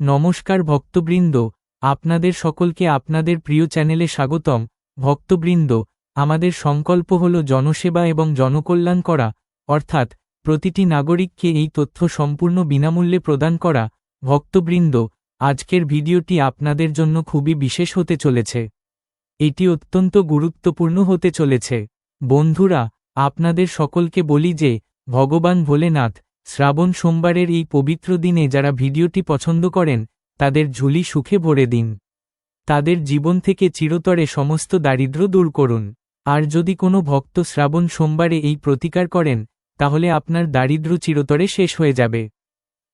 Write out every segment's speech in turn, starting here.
নমস্কার ভক্তবৃন্দ, আপনাদের সকলকে আপনাদের প্রিয় চ্যানেলে স্বাগতম। ভক্তবৃন্দ, আমাদের সংকল্প হল জনসেবা এবং জনকল্যাণ করা, অর্থাৎ প্রতিটি নাগরিককে এই তথ্য সম্পূর্ণ বিনামূল্যে প্রদান করা। ভক্তবৃন্দ, আজকের ভিডিওটি আপনাদের জন্য খুবই বিশেষ হতে চলেছে। এটি অত্যন্ত গুরুত্বপূর্ণ হতে চলেছে। বন্ধুরা, আপনাদের সকলকে বলি যে, ভগবান ভোলেনাথ শ্রাবণ সোমবারের এই পবিত্র দিনে যারা ভিডিওটি পছন্দ করেন, তাদের ঝুলি সুখে ভরে দিন। তাদের জীবন থেকে চিরতরে সমস্ত দারিদ্র্য দূর করুন। আর যদি কোনো ভক্ত শ্রাবণ সোমবারে এই প্রতিকার করেন, তাহলে আপনার দারিদ্র্য চিরতরে শেষ হয়ে যাবে।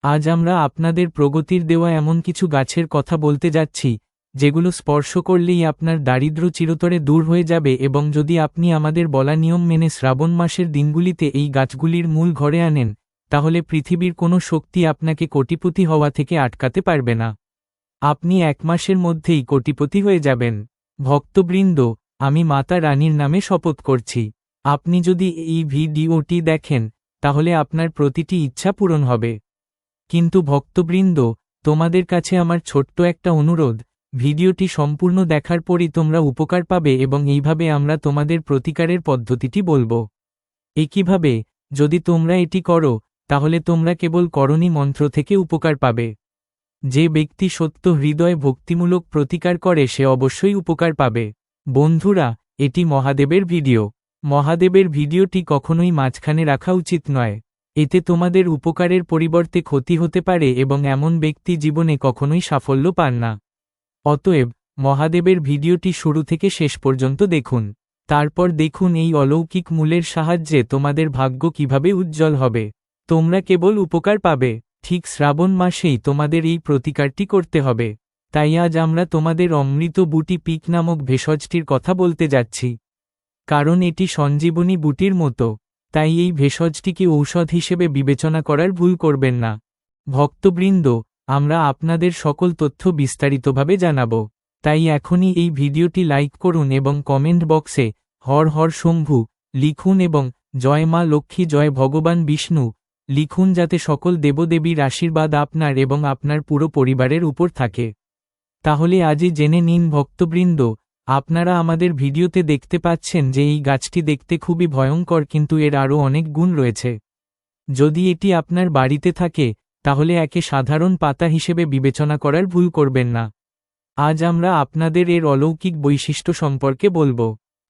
আজ আমরা আপনাদের প্রগতির দেওয়া এমন কিছু গাছের কথা বলতে যাচ্ছি, যেগুলো স্পর্শ করলেই আপনার দারিদ্র্য চিরতরে দূর হয়ে যাবে এবং যদি আপনি আমাদের বলা নিয়ম মেনে শ্রাবণ মাসের দিনগুলিতে এই গাছগুলির মূল ঘরে আনেন তাহলে পৃথিবীর কোনো শক্তি আপনাকে কোটিপতি হওয়া থেকে আটকাতে পারবে না। আপনি এক মাসের মধ্যেই কোটিপতি হয়ে যাবেন। ভক্তবৃন্দ, আমি মাতা রানীর নামে শপথ করছি। আপনি যদি এই ভিডিওটি দেখেন, তাহলে আপনার প্রতিটি ইচ্ছা পূরণ হবে। কিন্তু ভক্তবৃন্দ, তোমাদের কাছে আমার ছোট্ট একটা অনুরোধ, ভিডিওটি সম্পূর্ণ দেখার পরই তোমরা উপকার পাবে এবং এইভাবে আমরা তোমাদের প্রতিকারের পদ্ধতিটি বলব। একইভাবে, যদি তোমরা এটি করো তাহলে তোমরা কেবল করণী মন্ত্র থেকে উপকার পাবে। যে ব্যক্তি সত্য হৃদয় ভক্তিমূলক প্রতিকার করে, সে অবশ্যই উপকার পাবে। বন্ধুরা, এটি মহাদেবের ভিডিও। মহাদেবের ভিডিওটি কখনোই মাঝখানে রাখা উচিত নয়। এতে তোমাদের উপকারের পরিবর্তে ক্ষতি হতে পারে এবং এমন ব্যক্তি জীবনে কখনোই সাফল্য পান না। অতএব, মহাদেবের ভিডিওটি শুরু থেকে শেষ পর্যন্ত দেখুন। তারপর দেখুন এই অলৌকিক মূলের সাহায্যে তোমাদের ভাগ্য কীভাবে উজ্জ্বল হবে। তোমরা কেবল উপকার পাবে। ঠিক শ্রাবণ মাসেই তোমাদের এই প্রতিকারটি করতে হবে। তাই আজ আমরা তোমাদের অমৃত বুটি পিক নামক ভেষজটির কথা বলতে যাচ্ছি। কারণ এটি সঞ্জীবনী বুটির মতো। তাই এই ভেষজটিকে ঔষধ হিসেবে বিবেচনা করার ভুল করবেন না। ভক্তবৃন্দ, আমরা আপনাদের সকল তথ্য বিস্তারিতভাবে জানাব। তাই এখনই এই ভিডিওটি লাইক করুন এবং কমেন্ট বক্সে হর হর শম্ভু লিখুন এবং জয় মা লক্ষ্মী জয় ভগবান বিষ্ণু লিখুন যাতে সকল দেবদেবীর আশীর্বাদ আপনার এবং আপনার পুরো পরিবারের উপর থাকে। তাহলে আজই জেনে নিন ভক্তবৃন্দ, আপনারা আমাদের ভিডিওতে দেখতে পাচ্ছেন যে এই গাছটি দেখতে খুবই ভয়ঙ্কর কিন্তু এর আরও অনেক গুণ রয়েছে। যদি এটি আপনার বাড়িতে থাকে, তাহলে একে সাধারণ পাতা হিসেবে বিবেচনা করার ভুল করবেন না। আজ আমরা আপনাদের এর অলৌকিক বৈশিষ্ট্য সম্পর্কে বলব।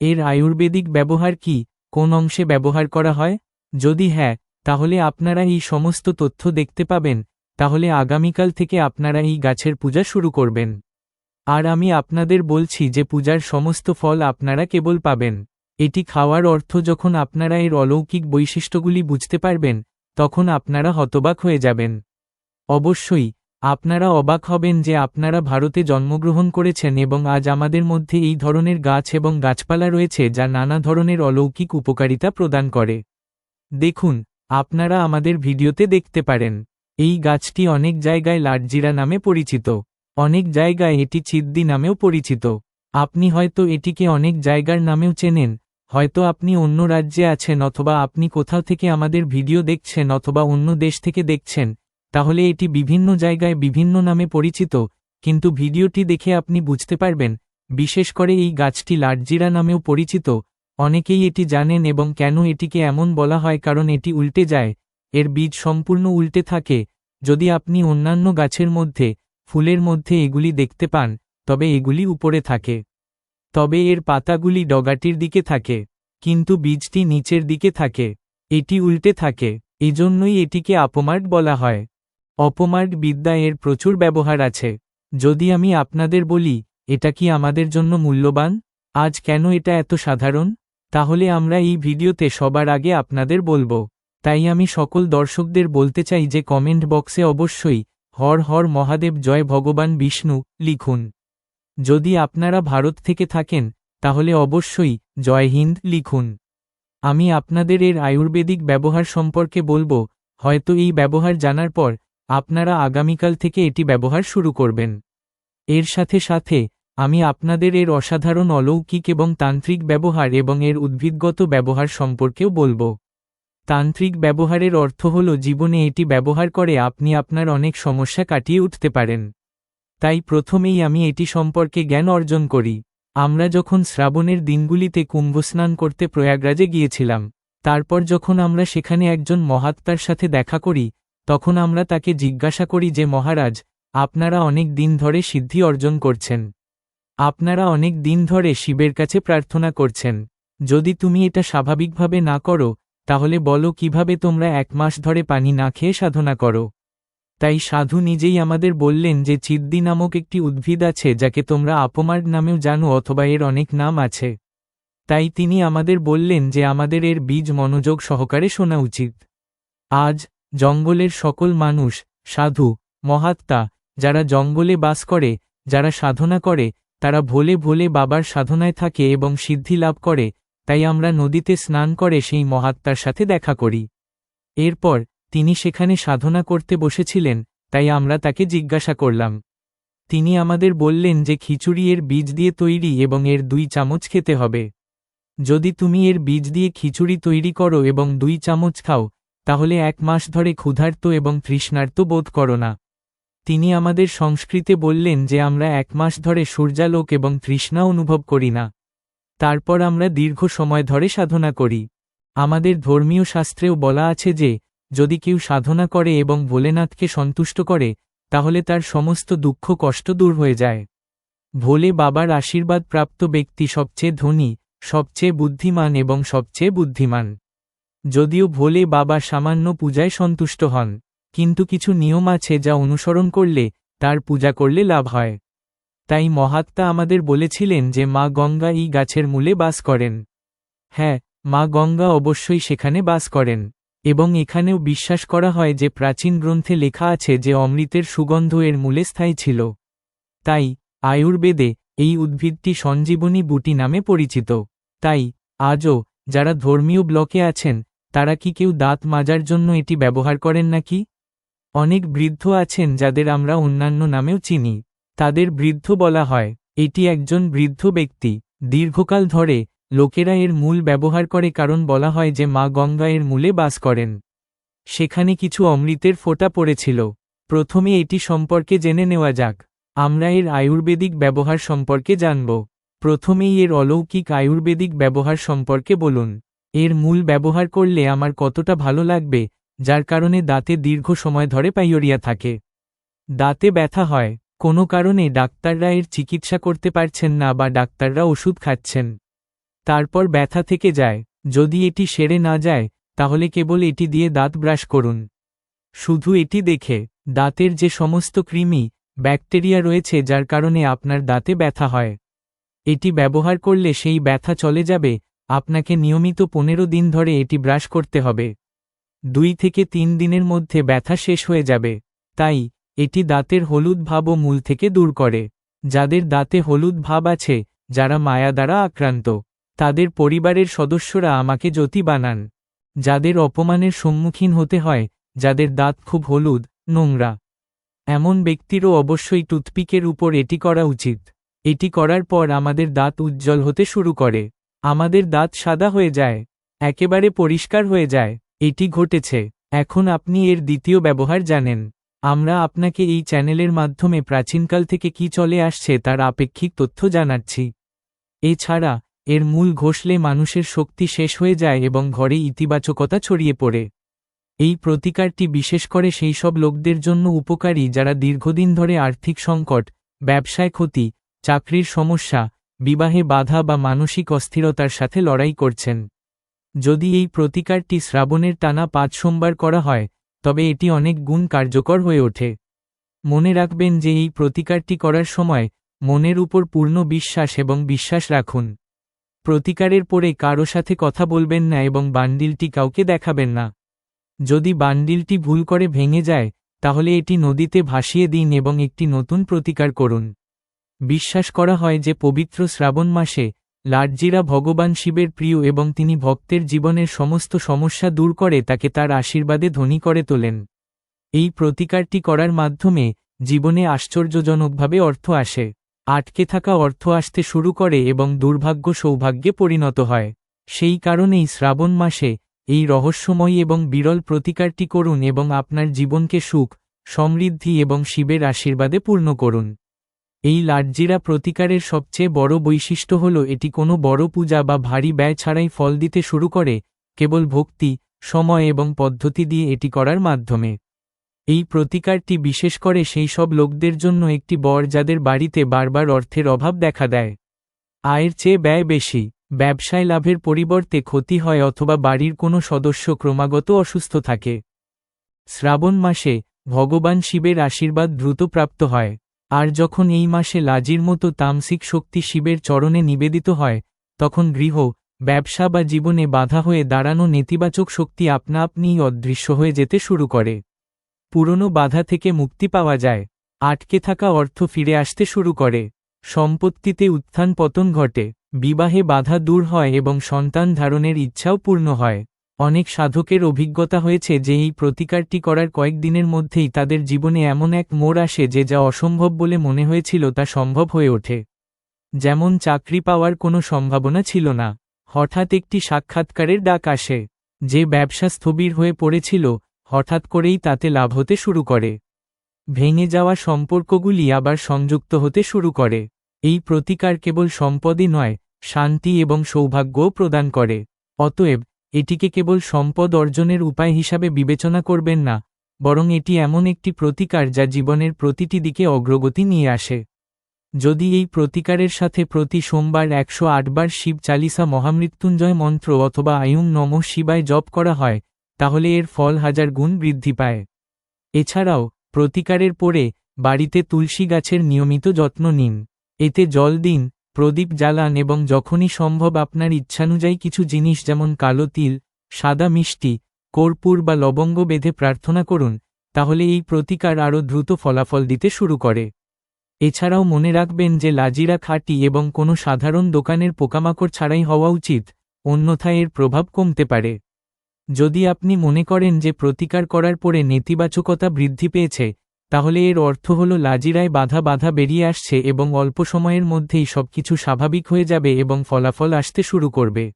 এর আয়ুর্বেদিক ব্যবহার কি? কোন অংশে ব্যবহার করা হয়? যদি হ্যাঁ তাহলে আপনারা এই সমস্ত তথ্য দেখতে পাবেন, তাহলে আগামীকাল থেকে আপনারা এই গাছের পূজা শুরু করবেন। আর আমি আপনাদের বলছি যে পূজার সমস্ত ফল আপনারা কেবল পাবেন। এটি খাওয়ার অর্থ যখন আপনারা এর অলৌকিক বৈশিষ্ট্যগুলি বুঝতে পারবেন, তখন আপনারা হতবাক হয়ে যাবেন। অবশ্যই, আপনারা অবাক হবেন যে আপনারা ভারতে জন্মগ্রহণ করেছেন এবং আজ আমাদের মধ্যে এই ধরনের গাছ এবং গাছপালা রয়েছে যা নানা ধরনের অলৌকিক উপকারিতা প্রদান করে। দেখুন আপনারা আমাদের ভিডিওতে দেখতে পারেন। এই গাছটি অনেক জায়গায় লাটজিরা নামে পরিচিত। অনেক জায়গায় এটি চিদ্দি নামেও পরিচিত। আপনি হয়তো এটিকে অনেক জায়গার নামেও চেনেন। হয়তো আপনি অন্য রাজ্যে আছেন অথবা আপনি কোথাও থেকে আমাদের ভিডিও দেখছেন অথবা অন্য দেশ থেকে দেখছেন। তাহলে এটি বিভিন্ন জায়গায় বিভিন্ন নামে পরিচিত। কিন্তু ভিডিওটি দেখে আপনি বুঝতে পারবেন। বিশেষ করে এই গাছটি লাটজিরা নামেও পরিচিত। অনেকেই এটি জানেন এবং কেন এটিকে এমন বলা হয় কারণ এটি উল্টে যায়, এর বীজ সম্পূর্ণ উল্টে থাকে। যদি আপনি অন্যান্য গাছের মধ্যে, ফুলের মধ্যে এগুলি দেখতে পান, তবে এগুলি উপরে থাকে। তবে এর পাতাগুলি ডগাটির দিকে থাকে, কিন্তু বীজটি নিচের দিকে থাকে। এটি উল্টে থাকে, এজন্যই এটিকে আপমার্ট বলা হয়। অপমার্ট বিদ্যা এর প্রচুর ব্যবহার আছে। যদি আমি আপনাদের বলি, এটা কি আমাদের জন্য মূল্যবান? আজ কেন এটা এত সাধারণ? তাহলে আমরা এই ভিডিওতে সবার আগে আপনাদের বলব। তাই আমি সকল দর্শকদের বলতে চাই যে কমেন্ট বক্সে অবশ্যই, হর হর মহাদেব জয় ভগবান বিষ্ণু, লিখুন। যদি আপনারা ভারত থেকে থাকেন, তাহলে অবশ্যই, জয় হিন্দ, লিখুন। আমি আপনাদের এর আয়ুর্বেদিক ব্যবহার সম্পর্কে বলব, হয়তো এই ব্যবহার জানার পর, আপনারা আগামীকাল থেকে এটি ব্যবহার শুরু করবেন। এর সাথে সাথে আমি আপনাদের এর অসাধারণ অলৌকিক এবং তান্ত্রিক ব্যবহার এবং এর উদ্ভিদগত ব্যবহার সম্পর্কেও বলব। তান্ত্রিক ব্যবহারের অর্থ হল জীবনে এটি ব্যবহার করে আপনি আপনার অনেক সমস্যা কাটিয়ে উঠতে পারেন। তাই প্রথমেই আমি এটি সম্পর্কে জ্ঞান অর্জন করি। আমরা যখন শ্রাবণের দিনগুলিতে কুম্ভস্নান করতে প্রয়াগরাজে গিয়েছিলাম, তারপর যখন আমরা সেখানে একজন মহাত্মার সাথে দেখা করি, তখন আমরা তাকে জিজ্ঞাসা করি যে, মহারাজ, আপনারা অনেক দিন ধরে সিদ্ধি অর্জন করছেন। আপনারা অনেক দিন ধরে শিবের কাছে প্রার্থনা করছেন। যদি তুমি এটা স্বাভাবিকভাবে না করো, তাহলে বলো কীভাবে তোমরা এক মাস ধরে পানি না খেয়ে সাধনা করো। তাই সাধু নিজেই আমাদের বললেন যে চিদ্দি নামক একটি উদ্ভিদ আছে যাকে তোমরা আপমার নামেও জানো অথবা এর অনেক নাম আছে। তাই তিনি আমাদের বললেন যে আমাদের এর বীজ মনোযোগ সহকারে শোনা উচিত। আজ, জঙ্গলের সকল মানুষ, সাধু, মহাত্মা, যারা জঙ্গলে বাস করে, যারা সাধনা করে তারা ভোলে ভোলে বাবার সাধনায় থাকে এবং সিদ্ধি লাভ করে, তাই আমরা নদীতে স্নান করে সেই মহাত্মার সাথে দেখা করি। এরপর, তিনি সেখানে সাধনা করতে বসেছিলেন, তাই আমরা তাকে জিজ্ঞাসা করলাম। তিনি আমাদের বললেন যে খিচুড়ি এর বীজ দিয়ে তৈরি এবং এর দুই চামচ খেতে হবে। যদি তুমি এর বীজ দিয়ে খিচুড়ি তৈরি করো এবং দুই চামচ খাও, তাহলে এক মাস ধরে ক্ষুধার্ত এবং তৃষ্ণার্ত বোধ করো না। তিনি আমাদের সংস্কৃতে বললেন যে আমরা এক মাস ধরে সূর্যালোক এবং তৃষ্ণা অনুভব করি না। তারপর আমরা দীর্ঘ সময় ধরে সাধনা করি। আমাদের ধর্মীয় শাস্ত্রেও বলা আছে যে, যদি কেউ সাধনা করে এবং ভোলেনাথকে সন্তুষ্ট করে, তাহলে তার সমস্ত দুঃখ কষ্ট দূর হয়ে যায়। ভোলে বাবার আশীর্বাদ প্রাপ্ত ব্যক্তি সবচেয়ে ধনী, সবচেয়ে বুদ্ধিমান এবং সবচেয়ে বুদ্ধিমান। যদিও ভোলে বাবা সামান্য পূজায় সন্তুষ্ট হন। কিন্তু কিছু নিয়ম আছে যা অনুসরণ করলে তার পূজা করলে লাভ হয়। তাই মহাত্মা আমাদের বলেছিলেন যে মা গঙ্গা এই গাছের মূলে বাস করেন। হ্যাঁ মা গঙ্গা অবশ্যই সেখানে বাস করেন। এবং এখানেও বিশ্বাস করা হয় যে প্রাচীন গ্রন্থে লেখা আছে যে অমৃতের সুগন্ধ এর মূলে স্থায়ী ছিল। তাই আয়ুর্বেদে এই উদ্ভিদটি সঞ্জীবনী বুটি নামে পরিচিত। তাই আজও যারা ধর্মীয় ব্লকে আছেন, তারা কি কেউ দাঁত মাজার জন্য এটি ব্যবহার করেন নাকি? অনেক বৃদ্ধ আছেন যাদের আমরা অন্যান্য নামেও চিনি। তাদের বৃদ্ধ বলা হয়। এটি একজন বৃদ্ধ ব্যক্তি। দীর্ঘকাল ধরে লোকেরা এর মূল ব্যবহার করে কারণ বলা হয় যে মা গঙ্গা এর মূলে বাস করেন। সেখানে কিছু অমৃতের ফোঁটা পড়েছিল। প্রথমে এটি সম্পর্কে জেনে নেওয়া যাক। আমরা এর আয়ুর্বেদিক ব্যবহার সম্পর্কে জানব। প্রথমেই এর অলৌকিক আয়ুর্বেদিক ব্যবহার সম্পর্কে বলুন। এর মূল ব্যবহার করলে আমার কতটা ভালো লাগবে যার কারণে দাঁতে দীর্ঘ সময় ধরে পাইয়রিয়া থাকে। দাঁতে ব্যথা হয়, কোনো কারণে ডাক্তাররা এর চিকিৎসা করতে পারছেন না বা ডাক্তাররা ওষুধ খাচ্ছেন। তারপর ব্যথা থেকে যায়, যদি এটি সেরে না যায়, তাহলে কেবল এটি দিয়ে দাঁত ব্রাশ করুন। শুধু এটি দেখে, দাঁতের যে সমস্ত কৃমি, ব্যাকটেরিয়া রয়েছে যার কারণে আপনার দাঁতে ব্যথা হয়। এটি ব্যবহার করলে সেই ব্যথা চলে যাবে, আপনাকে নিয়মিত পনেরো দিন ধরে এটি ব্রাশ করতে হবে। দুই থেকে তিন দিনের মধ্যে ব্যথা শেষ হয়ে যাবে। তাই, এটি দাঁতের হলুদ ভাব ও মূল থেকে দূর করে। যাদের দাঁতে হলুদ ভাব আছে, যারা মায়া দ্বারা আক্রান্ত, তাদের পরিবারের সদস্যরা আমাকে জ্যোতি বানান। যাদের অপমানের সম্মুখীন হতে হয়, যাদের দাঁত খুব হলুদ, নোংরা। এমন ব্যক্তিরও অবশ্যই টুথপিকের উপর এটি করা উচিত। এটি করার পর আমাদের দাঁত উজ্জ্বল হতে শুরু করে। আমাদের দাঁত সাদা হয়ে যায়, একেবারে পরিষ্কার হয়ে যায়। এটি ঘটেছে। এখন আপনি এর দ্বিতীয় ব্যবহার জানেন। আমরা আপনাকে এই চ্যানেলের মাধ্যমে প্রাচীনকাল থেকে কি চলে আসছে তার আপেক্ষিক তথ্য জানাচ্ছি। এছাড়া, এর মূল ঘষলে মানুষের শক্তি শেষ হয়ে যায় এবং ঘরে ইতিবাচকতা ছড়িয়ে পড়ে। এই প্রতিকারটি বিশেষ করে সেই সব লোকদের জন্য উপকারী যারা দীর্ঘদিন ধরে আর্থিক সংকট, ব্যবসায় ক্ষতি, চাকরির সমস্যা, বিবাহে বাধা বা মানসিক অস্থিরতার সাথে লড়াই করছেন। যদি এই প্রতিকারটি শ্রাবণের টানা পাঁচ সোমবার করা হয়, তবে এটি অনেক গুণ কার্যকর হয়ে ওঠে। মনে রাখবেন যে এই প্রতিকারটি করার সময় মনের উপর পূর্ণ বিশ্বাস এবং বিশ্বাস রাখুন। প্রতিকারের পরে কারও সাথে কথা বলবেন না এবং বান্ডিলটি কাউকে দেখাবেন না। যদি বান্ডিলটি ভুল করে ভেঙে যায়, তাহলে এটি নদীতে ভাসিয়ে দিন এবং একটি নতুন প্রতিকার করুন। বিশ্বাস করা হয় যে পবিত্র শ্রাবণ মাসে লাটজিরা ভগবান শিবের প্রিয় এবং তিনি ভক্তের জীবনের সমস্ত সমস্যা দূর করে তাকে তার আশীর্বাদে ধনী করে তোলেন। এই প্রতিকারটি করার মাধ্যমে জীবনে আশ্চর্যজনকভাবে অর্থ আসে, আটকে থাকা অর্থ আসতে শুরু করে এবং দুর্ভাগ্য সৌভাগ্যে পরিণত হয়। সেই কারণেই শ্রাবণ মাসে এই রহস্যময়ী এবং বিরল প্রতিকারটি করুন এবং আপনার জীবনকে সুখ, সমৃদ্ধি এবং শিবের আশীর্বাদে পূর্ণ করুন। এই লাটজিরা প্রতিকারের সবচেয়ে বড় বৈশিষ্ট্য হল এটি কোনো বড় পূজা বা ভারী ব্যয় ছাড়াই ফল দিতে শুরু করে, কেবল ভক্তি, সময় এবং পদ্ধতি দিয়ে এটি করার মাধ্যমে। এই প্রতিকারটি বিশেষ করে সেই সব লোকদের জন্য একটি বর যাদের বাড়িতে বারবার অর্থের অভাব দেখা দেয়। আয়ের চেয়ে ব্যয় বেশি, ব্যবসায় লাভের পরিবর্তে ক্ষতি হয় অথবা বাড়ির কোনো সদস্য ক্রমাগত অসুস্থ থাকে। শ্রাবণ মাসে ভগবান শিবের আশীর্বাদ দ্রুত প্রাপ্ত হয়। আর যখন এই মাসে লাজির মতো তামসিক শক্তি শিবের চরণে নিবেদিত হয়, তখন গৃহ, ব্যবসা বা জীবনে বাধা হয়ে দাঁড়ানো নেতিবাচক শক্তি আপনা আপনিই অদৃশ্য হয়ে যেতে শুরু করে। পুরনো বাধা থেকে মুক্তি পাওয়া যায়, আটকে থাকা অর্থ ফিরে আসতে শুরু করে। সম্পত্তিতে উত্থান পতন ঘটে, বিবাহে বাধা দূর হয় এবং সন্তান ধারণের ইচ্ছাও পূর্ণ হয়। অনেক সাধকের অভিজ্ঞতা হয়েছে যে এই প্রতিকারটি করার কয়েকদিনের মধ্যেই তাদের জীবনে এমন এক মোড় আসে যে যা অসম্ভব বলে মনে হয়েছিল তা সম্ভব হয়ে ওঠে। যেমন চাকরি পাওয়ার কোনো সম্ভাবনা ছিল না। হঠাৎ একটি সাক্ষাৎকারের ডাক আসে, যে ব্যবসা স্থবির হয়ে পড়েছিল, হঠাৎ করেই তাতে লাভ হতে শুরু করে। ভেঙে যাওয়া সম্পর্কগুলি আবার সংযুক্ত হতে শুরু করে। এই প্রতিকার কেবল সম্পদই নয়, শান্তি এবং সৌভাগ্যও প্রদান করে। অতএব এটিকে কেবল সম্পদ অর্জনের উপায় হিসাবে বিবেচনা করবেন না, বরং এটি এমন একটি প্রতিকার যা জীবনের প্রতিটি দিকে অগ্রগতি নিয়ে আসে। যদি এই প্রতিকারের সাথে প্রতি সোমবার একশো আটবার শিব চালিসা মহামৃত্যুঞ্জয় মন্ত্র অথবা আয়ুং নম শিবায় জপ করা হয়, তাহলে এর ফল হাজার গুণ বৃদ্ধি পায়। এছাড়াও, প্রতিকারের পরে বাড়িতে তুলসী গাছের নিয়মিত যত্ন নিন। এতে জল দিন প্রদীপ জ্বালান এবং যখনই সম্ভব আপনার ইচ্ছানুযায়ী কিছু জিনিস যেমন কালো তিল, সাদা মিষ্টি, কর্পূর বা লবঙ্গ বেঁধে প্রার্থনা করুন, তাহলে এই প্রতিকার আরও দ্রুত ফলাফল দিতে শুরু করে। এছাড়াও মনে রাখবেন যে লাজিরা খাঁটি এবং কোনো সাধারণ দোকানের পোকামাকড় ছাড়াই হওয়া উচিত, অন্যথায় এর প্রভাব কমতে পারে। যদি আপনি মনে করেন যে প্রতিকার করার পরে নেতিবাচকতা বৃদ্ধি পেয়েছে তাহলে এর অর্থ হল লাজিরায় বাধা বাধা বেরিয়ে আসছে এবং অল্প সময়ের মধ্যেই সবকিছু স্বাভাবিক হয়ে যাবে এবং ফলাফল আসতে শুরু করবে।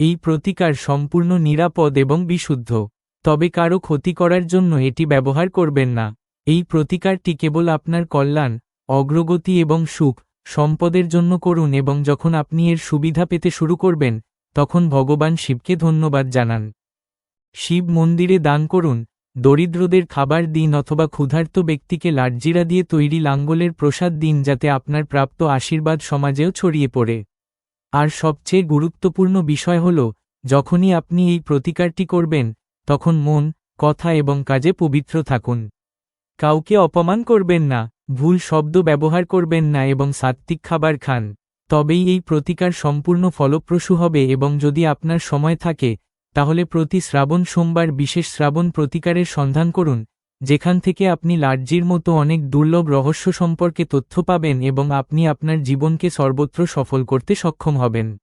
এই প্রতিকার সম্পূর্ণ নিরাপদ এবং বিশুদ্ধ। তবে কারও ক্ষতি করার জন্য এটি ব্যবহার করবেন না। এই প্রতিকারটি কেবল আপনার কল্যাণ, অগ্রগতি এবং সুখ, সম্পদের জন্য করুন এবং যখন আপনি এর সুবিধা পেতে শুরু করবেন, তখন ভগবান শিবকে ধন্যবাদ জানান। শিব মন্দিরে দান করুন দরিদ্রদের খাবার দিন অথবা ক্ষুধার্ত ব্যক্তিকে লাটজিরা দিয়ে তৈরি লাঙ্গলের প্রসাদ দিন যাতে আপনার প্রাপ্ত আশীর্বাদ সমাজেও ছড়িয়ে পড়ে। আর সবচেয়ে গুরুত্বপূর্ণ বিষয় হল, যখনই আপনি এই প্রতিকারটি করবেন, তখন মন, কথা এবং কাজে পবিত্র থাকুন। কাউকে অপমান করবেন না, ভুল শব্দ ব্যবহার করবেন না এবং সাত্ত্বিক খাবার খান। তবেই এই প্রতিকার সম্পূর্ণ ফলপ্রসূ হবে এবং যদি আপনার সময় থাকে তাহলে প্রতি শ্রাবণ সোমবার বিশেষ শ্রাবণ প্রতিকারের সন্ধান করুন, যেখান থেকে আপনি লার্জির মতো অনেক দুর্লভ রহস্য সম্পর্কে তথ্য পাবেন এবং আপনি আপনার জীবনকে সর্বত্র সফল করতে সক্ষম হবেন।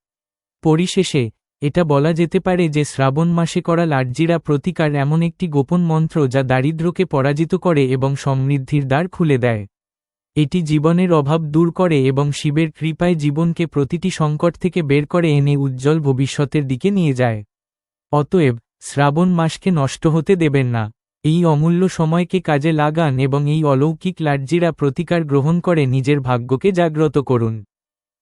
পরিশেষে, এটা বলা যেতে পারে যে শ্রাবণ মাসে করা লার্জিরা প্রতিকার এমন একটি গোপন মন্ত্র যা দারিদ্র্যকে পরাজিত করে এবং সমৃদ্ধির দ্বার খুলে দেয়। এটি জীবনের অভাব দূর করে এবং শিবের কৃপায় জীবনকে প্রতিটি সংকট থেকে বের করে এনে উজ্জ্বল ভবিষ্যতের দিকে নিয়ে যায়। অতএব শ্রাবণ মাসকে নষ্ট হতে দেবেন না। এই অমূল্য সময়কে কাজে লাগান এবং এই অলৌকিক লার্জিরা প্রতিকার গ্রহণ করে নিজের ভাগ্যকে জাগ্রত করুন।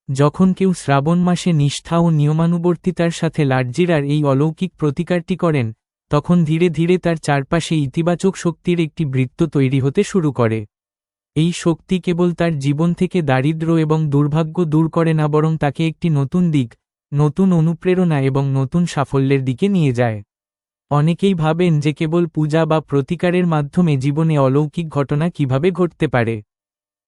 যখন কেউ শ্রাবণ মাসে নিষ্ঠা ও নিয়মানুবর্তিতার সাথে লার্জিরার এই অলৌকিক প্রতিকারটি করেন, তখন ধীরে ধীরে তার চারপাশে ইতিবাচক শক্তির একটি বৃত্ত তৈরি হতে শুরু করে। এই শক্তি কেবল তার জীবন থেকে দারিদ্র এবং দুর্ভাগ্য দূর করে না, বরং তাকে একটি নতুন দিক নতুন অনুপ্রেরণা এবং নতুন সাফল্যের দিকে নিয়ে যায়। অনেকেই ভাবেন যে কেবল পূজা বা প্রতিকারের মাধ্যমে জীবনে অলৌকিক ঘটনা কীভাবে ঘটতে পারে।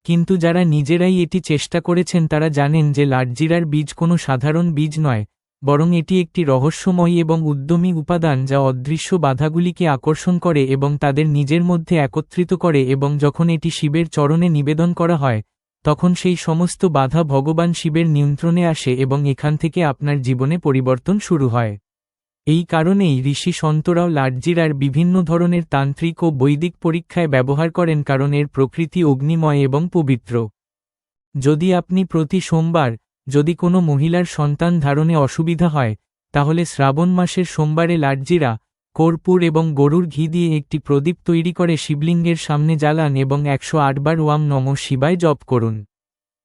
কিন্তু যারা নিজেরাই এটি চেষ্টা করেছেন তারা জানেন যে লাটজিরার বীজ কোনো সাধারণ বীজ নয়, বরং এটি একটি রহস্যময়ী এবং উদ্যমী উপাদান যা অদৃশ্য বাধাগুলিকে আকর্ষণ করে এবং তাদের নিজের মধ্যে একত্রিত করে এবং যখন এটি শিবের চরণে নিবেদন করা হয় তখন সেই সমস্ত বাধা ভগবান শিবের নিয়ন্ত্রণে আসে এবং এখান থেকে আপনার জীবনে পরিবর্তন শুরু হয়। এই কারণেই ঋষি সন্তরাও লাটজিরার বিভিন্ন ধরনের তান্ত্রিক ও বৈদিক পরীক্ষায় ব্যবহার করেন কারণ এর প্রকৃতি অগ্নিময় এবং পবিত্র। যদি আপনি প্রতি সোমবার যদি কোনো মহিলার সন্তান ধারণে অসুবিধা হয়, তাহলে শ্রাবণ মাসের সোমবারে লাটজিরা কর্পূর এবং গরুর ঘি দিয়ে একটি প্রদীপ তৈরি করে শিবলিঙ্গের সামনে জ্বালান এবং একশো আটবার ওয়াম নম শিবায় জপ করুন।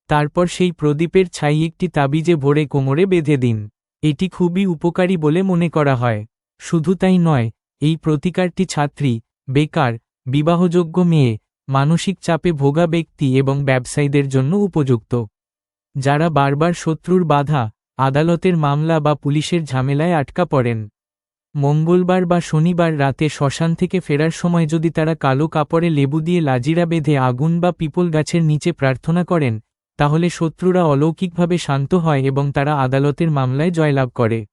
তারপর সেই প্রদীপের ছাই একটি তাবিজে ভরে কোমরে বেঁধে দিন। এটি খুবই উপকারী বলে মনে করা হয়। শুধু তাই নয়, এই প্রতিকারটি ছাত্রী, বেকার, বিবাহযোগ্য মেয়ে, মানসিক চাপে ভোগা ব্যক্তি এবং ব্যবসায়ীদের জন্য উপযুক্ত। যারা বারবার শত্রুর বাধা, আদালতের মামলা বা পুলিশের ঝামেলায় আটকা পড়েন। মঙ্গলবার বা শনিবার রাতে শ্মশান থেকে ফেরার সময় যদি তারা কালো কাপড়ে লেবু দিয়ে লাজিরা বেঁধে আগুন বা পিপল গাছের নিচে প্রার্থনা করেন, তাহলে শত্রুরা অলৌকিকভাবে শান্ত হয় এবং তারা আদালতের মামলায় জয়লাভ করে।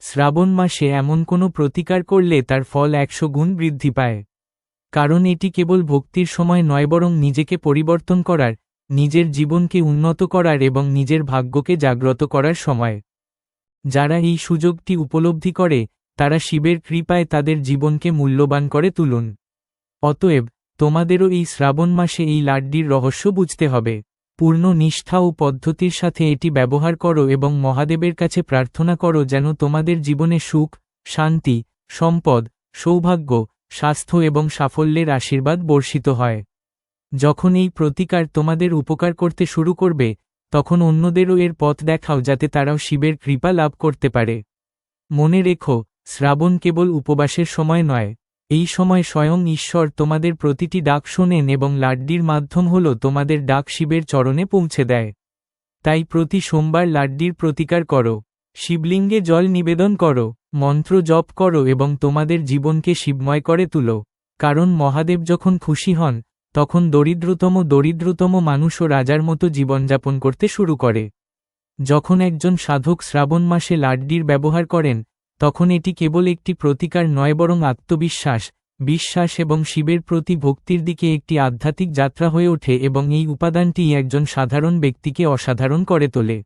শ্রাবণ মাসে এমন কোনো প্রতিকার করলে তার ফল একশো গুণ বৃদ্ধি পায়। কারণ এটি কেবল ভক্তির সময় নয়, বরং নিজেকে পরিবর্তন করার, নিজের জীবনকে উন্নত করার এবং নিজের ভাগ্যকে জাগ্রত করার সময়। যারা এই সুযোগটি উপলব্ধি করে তারা শিবের কৃপায় তাদের জীবনকে মূল্যবান করে তুলুন। অতএব, তোমাদেরও এই শ্রাবণ মাসে এই লাড্ডির রহস্য বুঝতে হবে। পূর্ণ নিষ্ঠা ও পদ্ধতির সাথে এটি ব্যবহার করো এবং মহাদেবের কাছে প্রার্থনা করো যেন তোমাদের জীবনে সুখ, শান্তি, সম্পদ, সৌভাগ্য, স্বাস্থ্য এবং সাফল্যের আশীর্বাদ বর্ষিত হয়। যখন এই প্রতিকার তোমাদের উপকার করতে শুরু করবে, তখন অন্যদেরও এর পথ দেখাও যাতে তারাও শিবের কৃপা লাভ করতে পারে। মনে রেখো শ্রাবণ কেবল উপবাসের সময় নয়, এই সময় স্বয়ং ঈশ্বর তোমাদের প্রতিটি ডাক শোনেন এবং লাড্ডির মাধ্যম হল তোমাদের ডাক শিবের চরণে পৌঁছে দেয়। তাই প্রতি সোমবার লাড্ডির প্রতিকার করো, শিবলিঙ্গে জল নিবেদন করো, মন্ত্র জপ করো এবং তোমাদের জীবনকে শিবময় করে তুলো, কারণ মহাদেব যখন খুশি হন, তখন দরিদ্রতম দরিদ্রতম মানুষও রাজার মতো জীবনযাপন করতে শুরু করে। যখন একজন সাধক শ্রাবণ মাসে লাড্ডির ব্যবহার করেন তখন এটি কেবল একটি প্রতিকার নয় বরং আত্মবিশ্বাস, বিশ্বাস এবং শিবের প্রতি ভক্তির দিকে একটি আধ্যাত্মিক যাত্রা হয়ে ওঠে এবং এই উপাদানটি একজন সাধারণ ব্যক্তিকে অসাধারণ করে তোলে।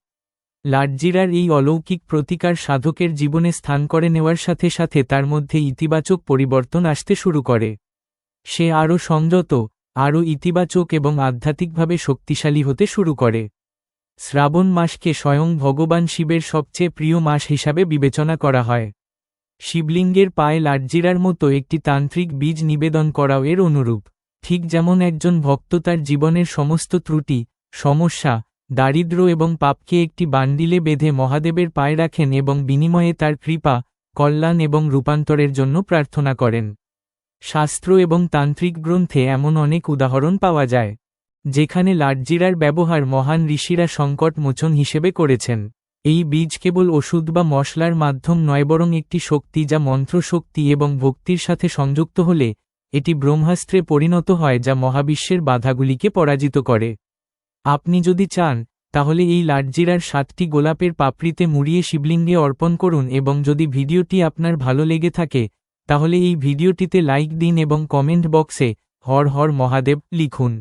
লাটজিরার এই অলৌকিক প্রতিকার সাধকের জীবনে স্থান করে নেওয়ার সাথে সাথে তার মধ্যে ইতিবাচক পরিবর্তন আসতে শুরু করে। সে আরও সংযত, আরও ইতিবাচক এবং আধ্যাত্মিকভাবে শক্তিশালী হতে শুরু করে। শ্রাবণ মাসকে স্বয়ং ভগবান শিবের সবচেয়ে প্রিয় মাস হিসাবে বিবেচনা করা হয়। শিবলিঙ্গের পায়ে লাটজিরার মতো একটি তান্ত্রিক বীজ নিবেদন করাও এর অনুরূপ। ঠিক যেমন একজন ভক্ত তার জীবনের সমস্ত ত্রুটি, সমস্যা দারিদ্র এবং পাপকে একটি বান্ডিলে বেঁধে মহাদেবের পায়ে রাখেন এবং বিনিময়ে তার কৃপা, কল্যাণ এবং রূপান্তরের জন্য প্রার্থনা করেন। শাস্ত্র এবং তান্ত্রিক গ্রন্থে এমন অনেক উদাহরণ পাওয়া যায়, যেখানে লাটজিরার ব্যবহার মহান ঋষিরা সংকট মোচন হিসেবে করেছেন। এই বীজ কেবল ওষুধ বা মশলার মাধ্যম নয় বরং একটি শক্তি যা মন্ত্রশক্তি এবং ভক্তির সাথে সংযুক্ত হলে এটি ব্রহ্মাস্ত্রে পরিণত হয় যা মহাবিশ্বের বাধাগুলিকে পরাজিত করে। আপনি যদি চান, তাহলে এই লাটজিরার সাতটি গোলাপের পাপড়িতে মুড়িয়ে শিবলিঙ্গে অর্পণ করুন এবং যদি ভিডিওটি আপনার ভালো লেগে থাকে, তাহলে এই ভিডিওটিতে লাইক দিন এবং কমেন্ট বক্সে হর হর মহাদেব লিখুন।